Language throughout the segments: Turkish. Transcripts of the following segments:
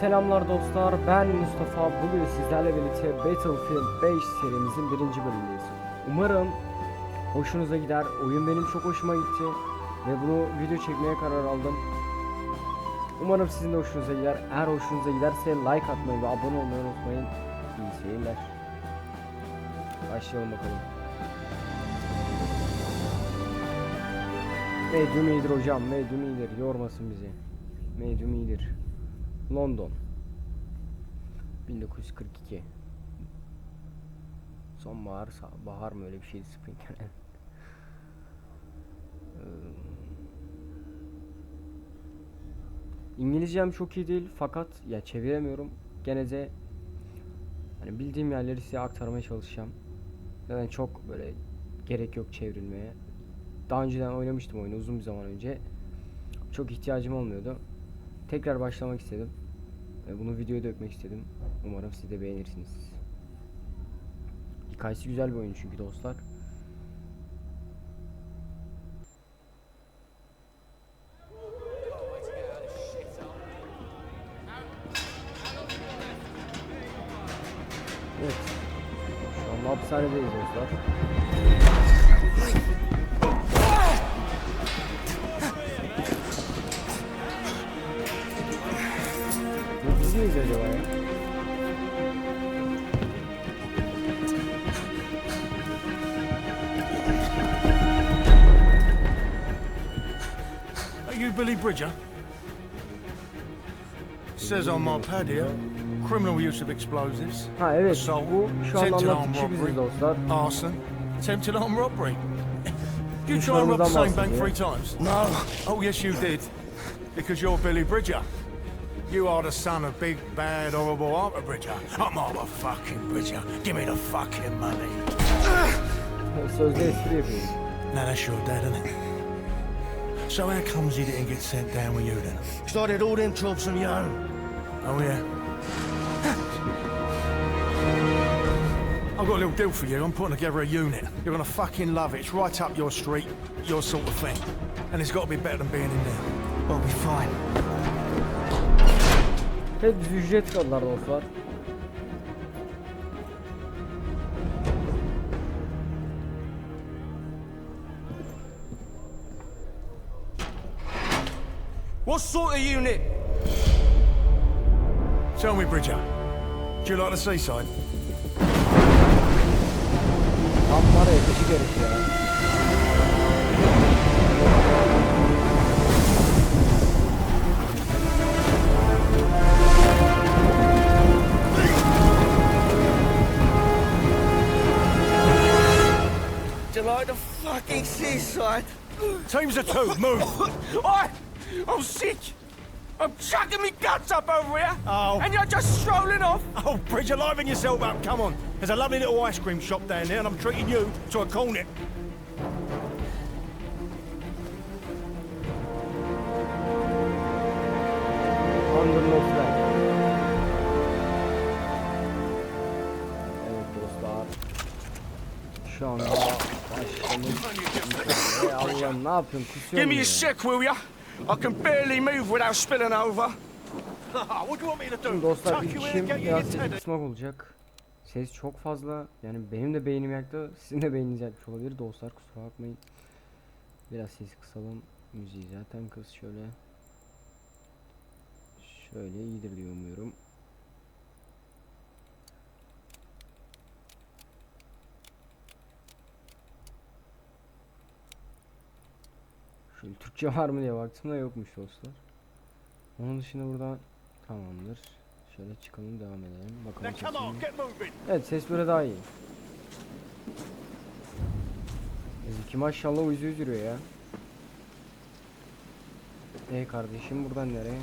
Selamlar dostlar, ben Mustafa. Bugün sizlerle birlikte Battlefield 5 serimizin birinci bölümündeyiz. Umarım hoşunuza gider. Oyun benim çok hoşuma gitti ve bunu video çekmeye karar aldım. Umarım sizin de hoşunuza gider. Eğer hoşunuza giderse like atmayı ve abone olmayı unutmayın. İyi seyirler. Başlayalım bakalım. Medium iyidir hocam, medium iyidir. Yormasın bizi. Medium iyidir. London 1942 Sonbahar, bahar mı öyle bir şeydi spring Ee, İngilizcem çok iyi değil fakat ya çeviremiyorum. Gene de hani bildiğim yerleri size aktarmaya çalışacağım. Zaten çok böyle gerek yok çevrilmeye. Daha önceden oynamıştım oyunu uzun bir zaman önce. Çok ihtiyacım olmuyordu. Tekrar başlamak istedim. Bunu videoya dökmek istedim. Umarım siz de beğenirsiniz. Hikayesi güzel bir oyun çünkü dostlar. Evet. Şu anda hapishanedeyiz dostlar. Bu biz miyiz acaba ya? Are you Billy Bridger? Says on my pad here, criminal use of explosives, Ha evet assault, bu şu anda attempted armed kişi biziz robbery, dostlar. arson, attempted armed robbery. You try and rob the same bank three times? No. Oh, yes, you did. Because you're Billy Bridger. You are the son of big, bad, horrible Arthur Bridger. I'm Arthur fucking Bridger. Give me the fucking money. Espri yapıyorum. Now that's your dad, isn't it? So how comes he didn't get sent down with you then? Did all them jobs on your own. Oh yeah. I've got a little deal for you. I'm putting together a unit. You're gonna fucking love it. It's right up your street, your sort of thing. And it's got to be better than being in there. I'll be fine. Hep ücret kaldılar dostlar. What sort of unit? Tell me, Bridger. Do you like the seaside? Tam var ya gıcık herif ya. Fucking seaside? Teams of two, move. I, I'm sick. I'm chucking me guts up over here. Oh. And you're just strolling off. Oh, Bridger, liven yourself up. Come on. There's a lovely little ice cream shop down there, and I'm treating you to a cornet. Under no flag. Evet dostlar. Şu anda başlamış. Allah'ım ne yapıyorsun? Kusuyor Give me a ya? sec, will ya? I can barely move without spilling over. what do you want me to Şimdi do? dostlar Tuck ilk you in, işim get you your teddy? olacak. Ses çok fazla. Yani benim de beynim yaktı. Sizin de beyniniz yakmış olabilir. Dostlar kusura bakmayın. Biraz sesi kısalım. Müziği zaten kız şöyle. Şöyle iyidir diye umuyorum. Şöyle Türkçe var mı diye baktım da yokmuş dostlar. Onun dışında buradan tamamdır. Şöyle çıkalım devam edelim. Bakalım moving. Evet ses böyle daha iyi. Bizimki maşallah uyuz uyuz yürüyor ya. Ey kardeşim buradan nereye?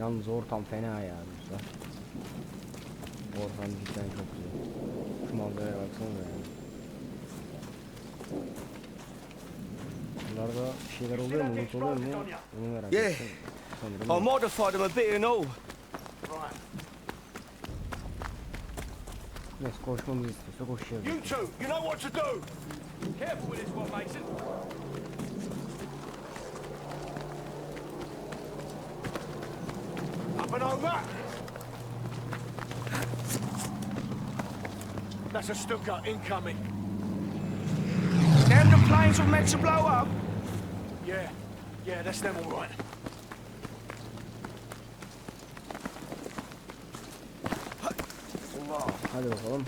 Yalnız ortam fena ya dostlar. Ortam cidden çok güzel. Şu manzaraya baksana ya. Bunlarda bir şeyler oluyor mu? Umut oluyor mu? Onu merak Yeah. ettim. Sanırım I modified them a bit and all. Neyse koşmamızı istiyorsa koşuyoruz. You two, you know what to do. Careful with this one, Mason. and over. That's a Stuka incoming. Them the planes were meant to blow up? Yeah, yeah, that's them all right. Hadi bakalım.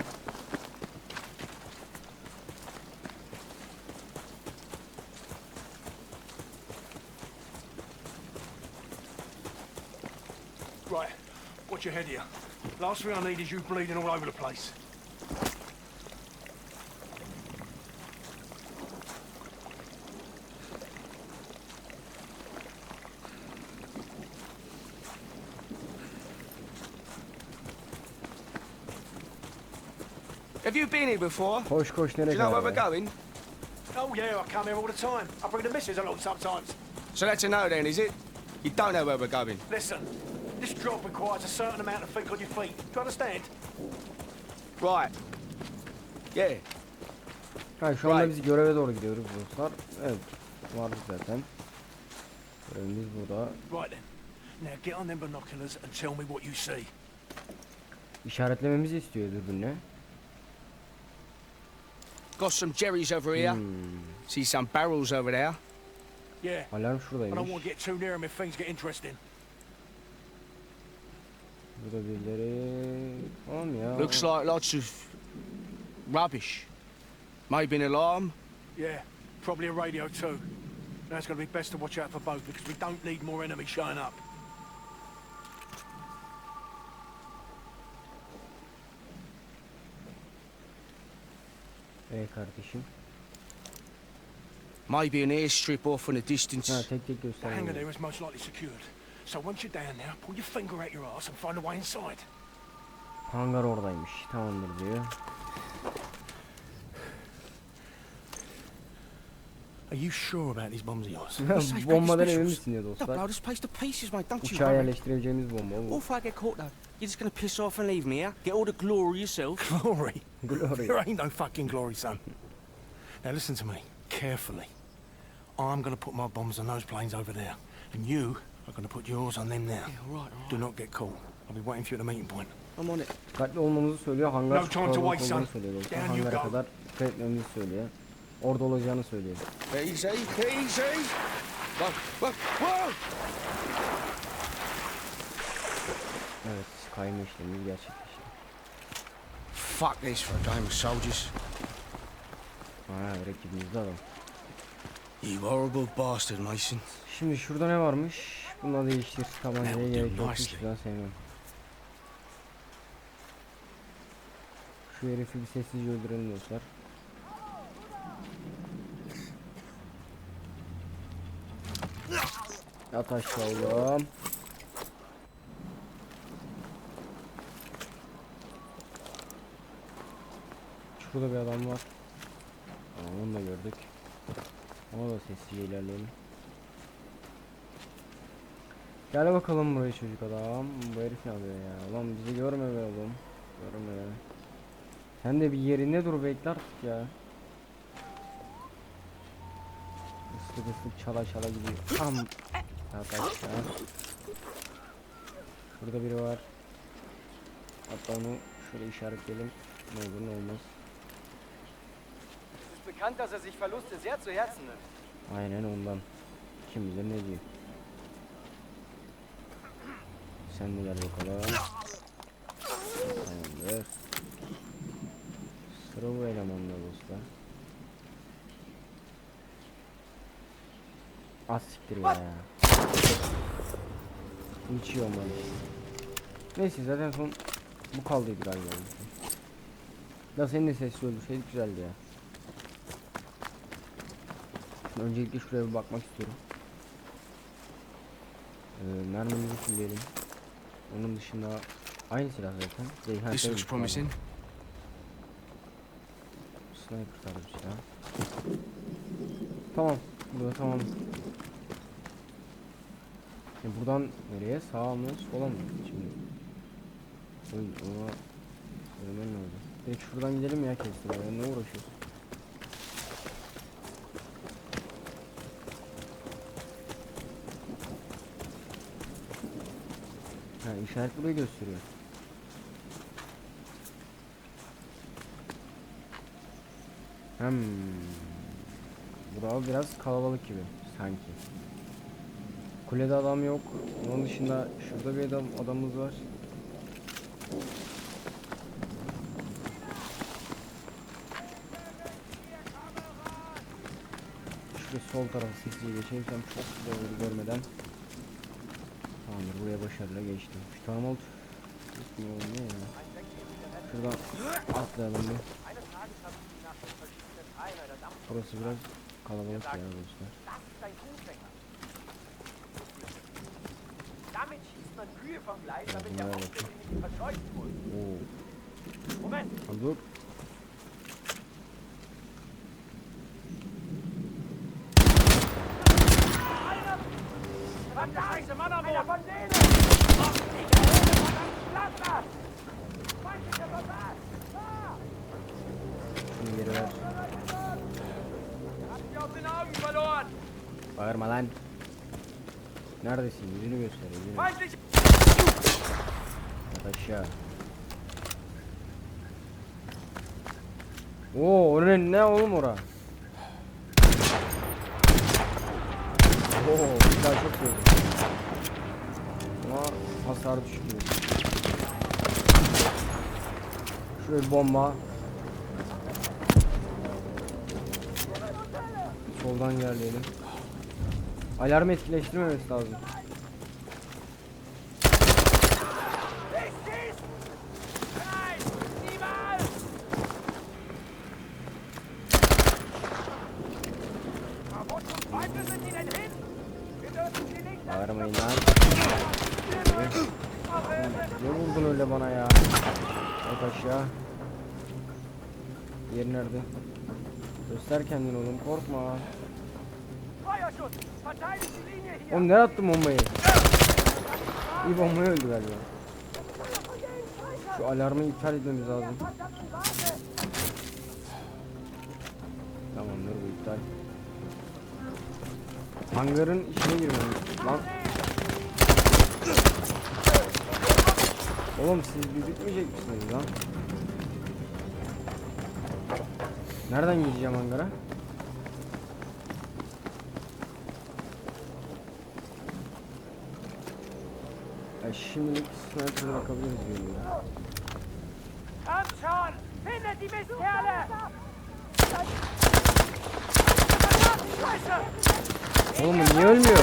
Right, watch your head here. Last thing I need is you bleeding all over the place. You been here before? Koş koş Do nereye you know where kadar? we're ya? going? Oh yeah, I come here all the time. I bring the missus along sometimes. So that's a no then, is it? You don't know where we're going? Listen, this job requires a certain amount of think on your feet. Do you understand? Right. Yeah. Ha şu anda Right. biz göreve doğru gidiyoruz dostlar. Evet. Vardık zaten. Görevimiz burada. Right then. Now get on them binoculars and tell me what you see. İşaretlememizi istiyor dürbünle. Got some jerrys over here. Hmm. See some barrels over there. Yeah, Alarm I don't want to get too near them if things get interesting. Burada birileri... Tamam ya. Looks like lots of rubbish. Maybe an alarm. Yeah, probably a radio too. Now it's going to be best to watch out for both because we don't need more enemies showing up. Ey kardeşim. Maybe an airstrip off in the distance. Ha tek tek The hangar göstereyim. there is most likely secured. So once you're down there, pull your finger out your ass and find a way inside. Hangar oradaymış. Tamamdır diyor. Are you sure about these bombs of yours? Bombadan emin misin diyor They'll dostlar. this place to pieces, mate. Don't you Uçağa worry. yerleştirebileceğimiz bomba bu. What if I get caught though? You're just gonna piss off and leave me here? Get all the glory yourself? Glory. Glory. There ain't no fucking glory, son. Now listen to me carefully. I'm going to put my bombs on those planes over there, and you are going to put yours on them now. Yeah, all right, all Do not get caught. I'll be waiting for you at the meeting point. I'm on it. Dikkatli olmamızı söylüyor. Hangar No time to kalabalık waste, son. söylüyor dostlar. Down you Hangara go. kadar dikkat söylüyor. Orada olacağını söylüyor. Easy, easy. Whoa, whoa, whoa! Evet kayma işlemimiz gerçekleşti. Fuck this for a game of soldiers. Ha rakibimizde adam. You horrible bastard, Mason. Şimdi şurada ne varmış? Bununla değiştir. Tabancaya gerek yok. nicely. Hiç ben sevmem. Şu herifi bir sessizce öldürelim dostlar. Yat aşağı oğlum. Şurada bir adam var. Tamam onu da gördük. Ona da sessizce ilerleyelim. Gel bakalım buraya çocuk adam. Bu herif ne yapıyor ya? Ulan bizi görme be oğlum. Görme be. Sen de bir yerinde dur bekle artık ya. Islık ıslık çala çala gidiyor. Tam. Yat aşağı. Burada biri var. Hatta onu şöyle işaretleyelim. Ne olur ne olmaz. Bekannt, dass er sich Verluste sehr zu Herzen nimmt. Aynen ondan. Kim bilir ne diyor. Sen de gel bakalım. Tamamdır. Sıra bu elemanda dostlar. Az siktir ya. Hiç iyi. Neyse zaten son bu kaldıydı galiba. Ya senin de sesli öldürseydik güzeldi ya. Şimdi öncelikle şuraya bir bakmak istiyorum. Ee, mermimizi fulleyelim. Onun dışında aynı silah zaten. Zeyhan This looks promising. Sniper tarzı bir silah. Tamam. Burada tamam. E buradan nereye? Sağa mı? Sola mı? Şimdi. Oy, ona söylemen lazım. Direkt şuradan gidelim ya kestirmeye. Ne uğraşıyorsun? Ha işaret burayı gösteriyor. Hmm. Bura biraz kalabalık gibi sanki. Kulede adam yok. Onun dışında şurada bir adam adamımız var. Şurada sol tarafı sessiz geçeyim sen çok doğru görmeden. Tamamdır buraya başarıyla geçtim. Şu tamam oldu. İsmi ne ya? Şuradan atlayalım bir. Burası biraz kalabalık ya dostlar. Damit schießt man Kühe vom Gleis, damit der Aufzug nicht verscheucht wurde. Moment, dur. Bağırma lan. Neredesin? Yüzünü göster. Yüzünü. Yat aşağı. Oo, o ne, oğlum ora? Oo, silah çok gördüm. Ama hasar düşmüyor. Şuraya bir bomba. Soldan ilerleyelim. Alarm etkileştirmemesi lazım. Bağırmayın lan. Ne vurdun öyle bana ya? Aşağı. Yer nerede? Göster kendini oğlum korkma. Oğlum nereye attım bombayı? Bir bombaya öldü galiba. Şu alarmı iptal etmemiz lazım. Tamamdır bu iptal. Hangarın içine girmemiz. Lan. Oğlum siz bir bitmeyecek misiniz lan? Nereden gireceğim hangara? Şimdilik sniper'a bakabiliriz diyorum ya. Schon! Findet die Mistkerle! Oğlum bu niye ölmüyor?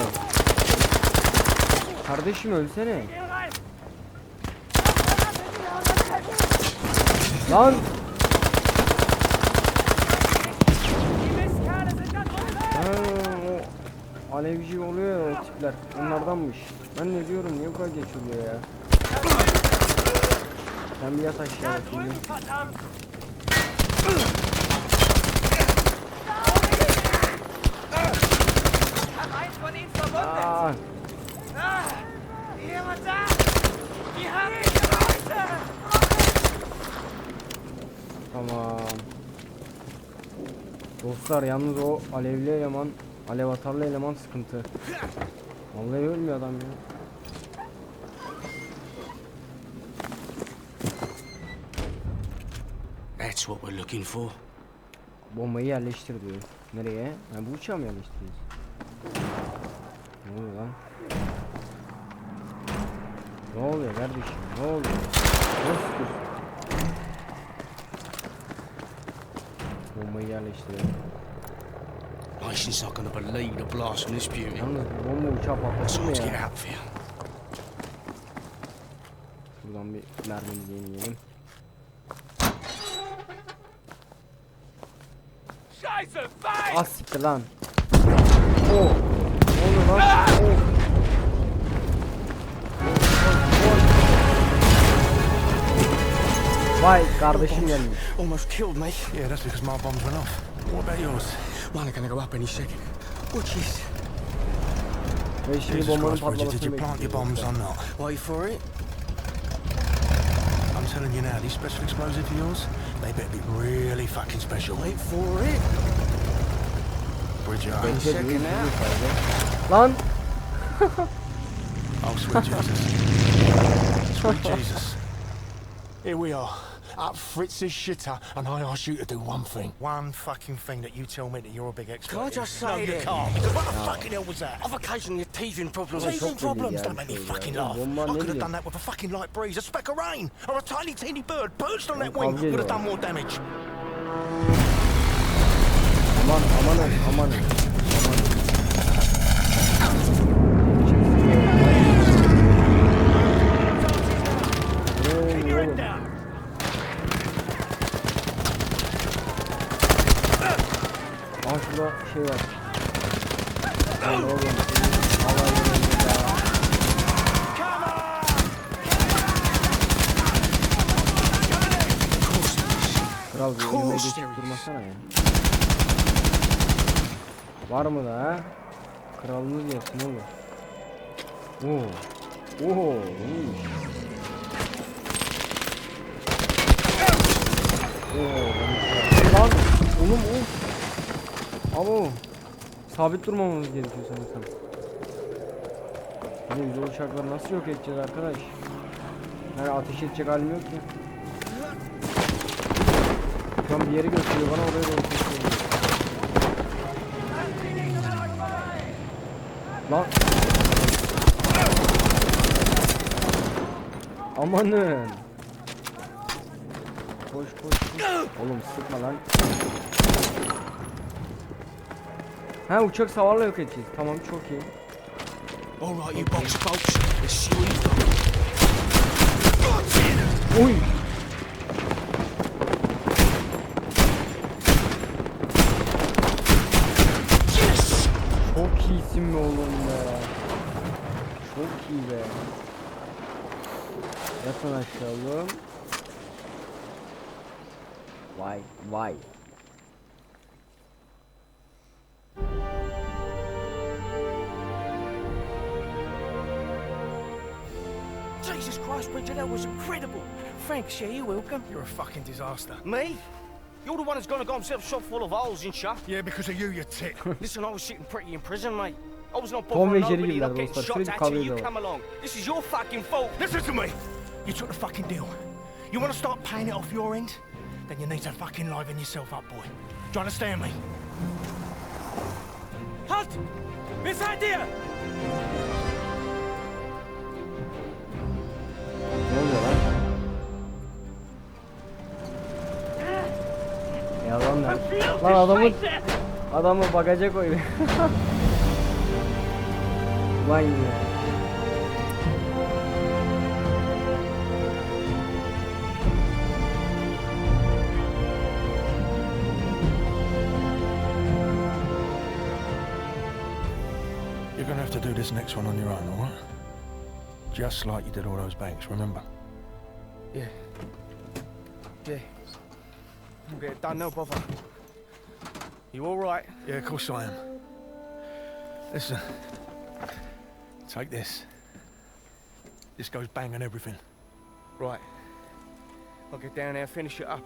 Kardeşim ölsene. Lan Die Mistkerle sind ganz unten! ha, o alevci oluyor ya o tipler. Onlardanmış. Ben ne diyorum niye bu kadar geç oluyor ya? Sen bir yat aşağı Da bakayım. drüben, verdammt! Hab eins von ihnen verwundet! Aa, Ah, Leute! tamam. Dostlar yalnız o alevli eleman, alev atarlı eleman sıkıntı. Vallahi ölmüyor adam ya. That's what we're looking for. Bombayı yerleştir diyor. Nereye? Ha, bu uçağı mı yerleştiriyoruz? Ne oluyor lan? Ne oluyor kardeşim? Ne oluyor? Ne sıkıyorsun? Bombayı yerleştirelim. Nation's not gonna believe the blast from this beauty. Let's get out of here. Buradan bir mermimizi yenileyelim. Az siktir lan. Oh. Ne oluyor lan? Oh. Vay kardeşim gelmiş. Almost killed me. Yeah, that's because my bombs went off. What about yours? One are gonna go up any second. Which is Ve şimdi Jesus bombanın Christ, Bridget, did you patlamasını plant your bekliyoruz. bombs or not? wait for it. I'm telling you now, these special explosives of yours, they better be really fucking special. Wait for it. Bridget, Wait. I- Checking Checking out. Lan oh sweet Jesus. Sweet Jesus. Here we are, at Fritz's shitter, and I ask you to do one thing. One fucking thing that you tell me that you're a big expert Can I just in. just No, say you can't. Because what the fucking hell was that? I've occasionally had teething problems. Ulan Teething çok problems don't make me fucking Ya laugh. I could have done that with a fucking light breeze, a speck of rain, or a tiny teeny bird perched on that Kavga wing would have done more damage. Aman amanın amanın. Aman. Şey var. Lan oğlum. Allah. Kral bir önüme geçip durmasana ya. Var mı da ha? Kralımız gelsin oğlum. Oo. Oo. iyiymiş. Oo. Lan oğlum of. Ama sabit durmamamız gerekiyor sanırsam. Bu yüzde uçakları nasıl yok edeceğiz arkadaş? Yani ateş edecek halim yok ki. Şu an bir yeri gösteriyor bana oraya doğru gösteriyor. Lan. Amanın. Koş koş koş. Oğlum sıkma lan. Ha uçak savarla yok edeceğiz. Tamam çok iyi. All right, you box folks. You've got. Oy. Yes! Çok iyisin be oğlum be. Çok iyi be. Yatın aşağı oğlum. Vay vay. Jesus Christ, Bridget, that was incredible. Thanks, yeah, you're welcome. You're a fucking disaster. Me? You're the one who's gonna got himself shot full of holes and shut. Yeah, because of you, you tit. Listen, I was sitting pretty in prison, mate. I was not Tom ve bothering Jerry nobody gibiler not getting shot at kavga you ediyorlar. come along. This is your fucking fault. Listen to me. You took the fucking deal. You want to start paying it off your end? Then you need to fucking liven yourself up, boy. Do you understand me? Halt! Wer seid lan. Lan adamı adamı bagaja koydu. Vay ya. You're gonna have to do this next one on your own, all right? Just like you did all those banks, remember? Yeah. Yeah. We'll get it done, no bother. You alright? Yeah, of course I am. Listen. Take this. This goes bang on everything. Right. I'll get down there, finish it up.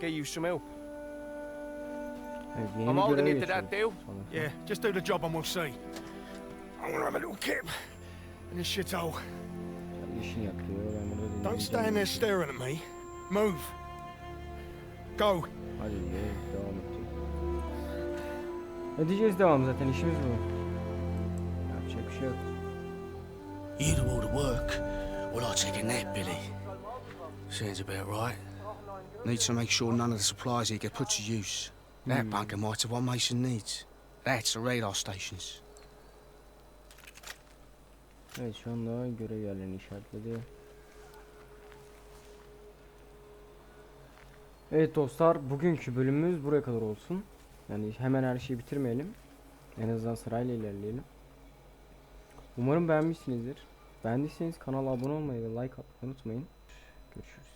Get you some help. Evet, I'm holding göreve you to that deal. Yeah, just do the job and we'll see. I want to have a little kip in this shithole. İşini yapıyor. Ben burada dinleyeceğim. Don't stand there staring at me. Move. Go. Edeceğiz devam zaten işimiz bu. Yapacak bir şey yok. You do all the work. Well, I take a nap, Billy. Sounds about right. Need to make sure none of the supplies here get put to use. That bunker might have what Mason needs. That's the radar stations. Evet şu anda görev yerlerini işaretledi. Evet dostlar bugünkü bölümümüz buraya kadar olsun. Yani hemen her şeyi bitirmeyelim. En azından sırayla ilerleyelim. Umarım beğenmişsinizdir. Beğendiyseniz kanala abone olmayı ve like atmayı unutmayın. Görüşürüz.